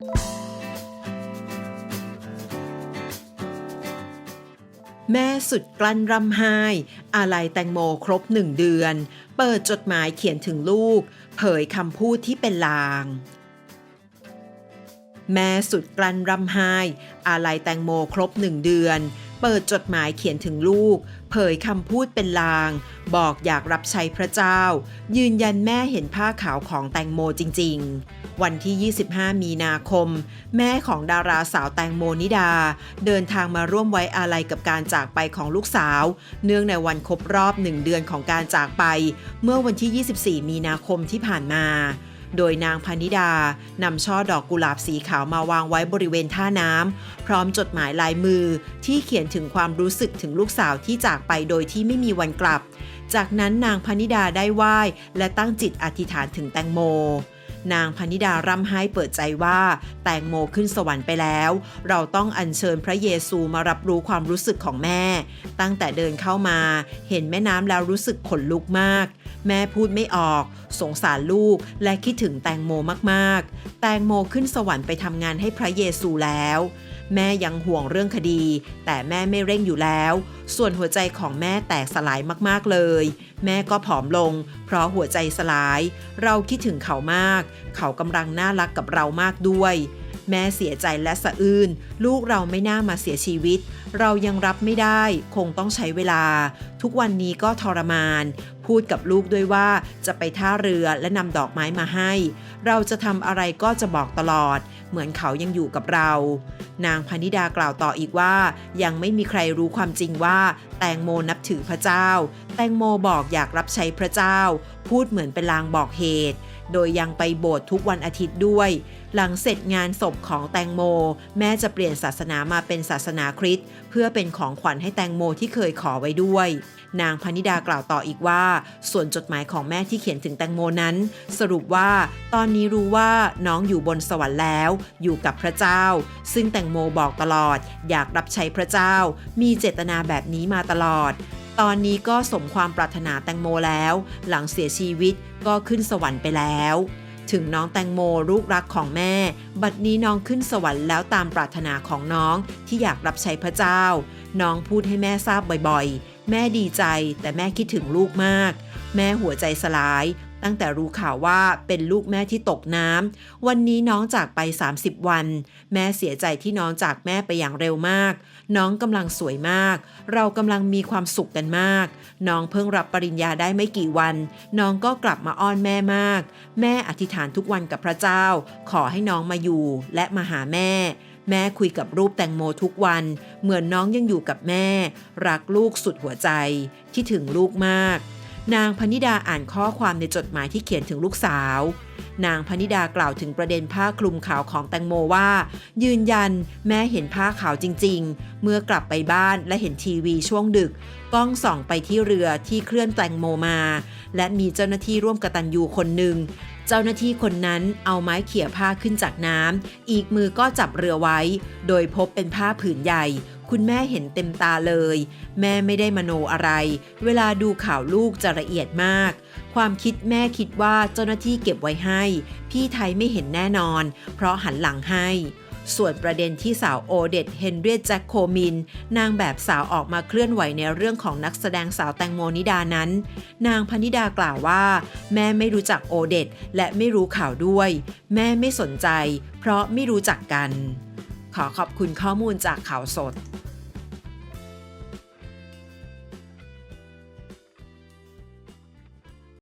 แม่สุดกลั้นรำไห้ อาลัยแตงโมครบหนึ่งเดือน เปิดจดหมายเขียนถึงลูก เผยคำพูดที่เป็นลาง แม่สุดกลั้นรำไห้ อาลัยแตงโมครบหนึ่งเดือน เปิดจดหมายเขียนถึงลูก เผยคำพูดเป็นลาง บอกอยากรับใช้พระเจ้า ยืนยันแม่เห็นผ้าขาวของแตงโมจริง ๆ วันที่ 25 มีนาคม แม่ของดาราสาวแตงโมนิดา เดินทางมาร่วมไว้อาลัยกับการจากไปของลูกสาว เนื่องในวันครบรอบหนึ่งเดือนของการจากไป เมื่อวันที่ 24 มีนาคมที่ผ่านมา โดยนางพนิดานำช่อดอกกุหลาบสีขาวมาวางไว้บริเวณท่าน้ำพร้อมจดหมายลายมือที่เขียนถึงความรู้สึกถึงลูกสาวที่จากไปโดยที่ไม่มีวันกลับ จากนั้นนางพนิดาได้ไหว้และตั้งจิตอธิษฐานถึงแตงโมนางพนิดาร่ำไห้เปิดใจว่า แตงโมขึ้นสวรรค์ไปแล้ว เราต้องอัญเชิญพระเยซูมารับรู้ความรู้สึกของแม่ ตั้งแต่เดินเข้ามา เห็นแม่น้ำแล้วรู้สึกขนลุกมาก แม่พูดไม่ออก สงสารลูก และคิดถึงแตงโมมากๆ แตงโมขึ้นสวรรค์ไปทำงานให้พระเยซูแล้ว แม่ยังห่วงเรื่องคดี แต่แม่ไม่เร่งอยู่แล้ว ส่วนหัวใจของแม่แตกสลายมากๆเลย แม่ก็ผอมลง เพราะหัวใจสลาย เราคิดถึงเขามาก เขากำลังน่ารักกับเรามากด้วย แม่เสียใจและสะอื้นลูกเราไม่น่ามาเสียชีวิต เรายังรับไม่ได้คงต้องใช้เวลา ทุกวันนี้ก็ทรมาน พูดกับลูกด้วยว่าจะไปท่าเรือและนำดอกไม้มาให้ เราจะทำอะไรก็จะบอกตลอด เหมือนเขายังอยู่กับเรา นางพนิดากล่าวต่ออีกว่า ยังไม่มีใครรู้ความจริงว่า แตงโมนับถือพระเจ้า แตงโมบอกอยากรับใช้พระเจ้า พูดเหมือนเป็นลางบอกเหตุ โดยยังไปโบสถ์ทุกวันอาทิตย์ด้วย หลังเสร็จงานศพของแตงโม แม่จะเปลี่ยนศาสนามาเป็นศาสนาคริสต์เพื่อเป็นของขวัญให้แตงโมที่เคยขอไว้ด้วย นางพนิดากล่าวต่ออีกว่า ส่วนจดหมายของแม่ที่เขียนถึงแตงโมนั้น สรุปว่าตอนนี้รู้ว่าน้องอยู่บนสวรรค์แล้ว อยู่กับพระเจ้า ซึ่งแตงโมบอกตลอด อยากรับใช้พระเจ้า มีเจตนาแบบนี้มาตลอด ตอนนี้ก็สมความปรารถนาแตงโมแล้ว หลังเสียชีวิตก็ขึ้นสวรรค์ไปแล้ว ถึงน้องแตงโมลูกรักของแม่ บัดนี้น้องขึ้นสวรรค์แล้วตามปรารถนาของน้องที่อยากรับใช้พระเจ้า น้องพูดให้แม่ทราบบ่อยๆ แม่ดีใจแต่แม่คิดถึงลูกมาก แม่หัวใจสลาย ตั้งแต่รู้ข่าวว่าเป็นลูกแม่ที่ตกน้ำวันนี้น้องจากไป 30 วัน แม่เสียใจที่น้องจากแม่ไปอย่างเร็วมาก น้องกำลังสวยมาก เรากำลังมีความสุขกันมาก น้องเพิ่งรับปริญญาได้ไม่กี่วัน น้องก็กลับมาอ้อนแม่มาก แม่อธิษฐานทุกวันกับพระเจ้า ขอให้น้องมาอยู่และมาหาแม่แม่คุยกับรูปแตงโมทุกวัน เหมือนน้องยังอยู่กับแม่ รักลูกสุดหัวใจ ที่ถึงลูกมาก นางพนิดาอ่านข้อความในจดหมายที่เขียนถึงลูกสาว นางพนิดากล่าวถึงประเด็นผ้าคลุมขาวของแตงโมว่า ยืนยันแม่เห็นผ้าขาวจริง ๆ เมื่อกลับไปบ้านและเห็นทีวีช่วงดึก กล้องส่องไปที่เรือที่เคลื่อนแตงโมมา และมีเจ้าหน้าที่ร่วมกตันยูคนหนึ่งเจ้าหน้าที่คนนั้นเอาไม้เขี่ยผ้าขึ้นจากน้ำ อีกมือก็จับเรือไว้ โดยพบเป็นผ้าผืนใหญ่ คุณแม่เห็นเต็มตาเลย แม่ไม่ได้มโนอะไร เวลาดูข่าวลูกจะละเอียดมาก ความคิดแม่คิดว่าเจ้าหน้าที่เก็บไว้ให้ พี่ไทยไม่เห็นแน่นอน เพราะหันหลังให้ ส่วนประเด็นที่สาวโอเดตเฮนเรียตแจ็คโคมิน นางแบบสาวออกมาเคลื่อนไหวในเรื่องของนักแสดงสาวแตงโมนิดานั้น นางพนิดากล่าวว่า แม่ไม่รู้จักโอเดตและไม่รู้ข่าวด้วย แม่ไม่สนใจ เพราะไม่รู้จักกันขอขอบคุณข้อมูลจากข่าวสด